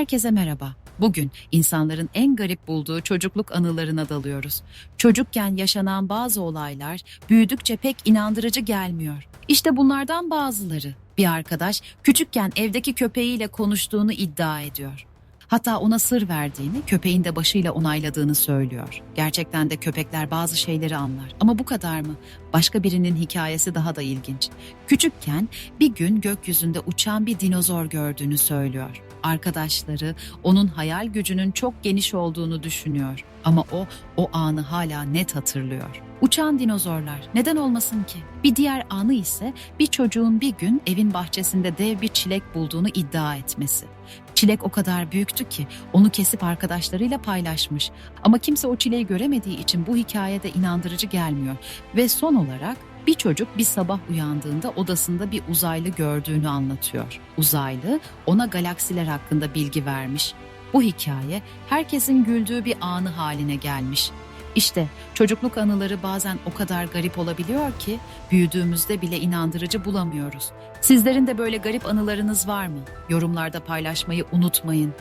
Herkese merhaba. Bugün insanların en garip bulduğu çocukluk anılarına dalıyoruz. Çocukken yaşanan bazı olaylar büyüdükçe pek inandırıcı gelmiyor. İşte bunlardan bazıları. Bir arkadaş küçükken evdeki köpeğiyle konuştuğunu iddia ediyor. Hatta ona sır verdiğini, köpeğin de başıyla onayladığını söylüyor. Gerçekten de köpekler bazı şeyleri anlar. Ama bu kadar mı? Başka birinin hikayesi daha da ilginç. Küçükken bir gün gökyüzünde uçan bir dinozor gördüğünü söylüyor. Arkadaşları onun hayal gücünün çok geniş olduğunu düşünüyor. Ama o o anı hala net hatırlıyor. Uçan dinozorlar neden olmasın ki? Bir diğer anı ise bir çocuğun bir gün evin bahçesinde dev bir çilek bulduğunu iddia etmesi. Çilek o kadar büyüktü ki onu kesip arkadaşlarıyla paylaşmış. Ama kimse o çileği göremediği için bu hikayede inandırıcı gelmiyor. Ve son olarak bir çocuk bir sabah uyandığında odasında bir uzaylı gördüğünü anlatıyor. Uzaylı ona galaksiler hakkında bilgi vermiş. Bu hikaye herkesin güldüğü bir anı haline gelmiş. İşte çocukluk anıları bazen o kadar garip olabiliyor ki büyüdüğümüzde bile inandırıcı bulamıyoruz. Sizlerin de böyle garip anılarınız var mı? Yorumlarda paylaşmayı unutmayın.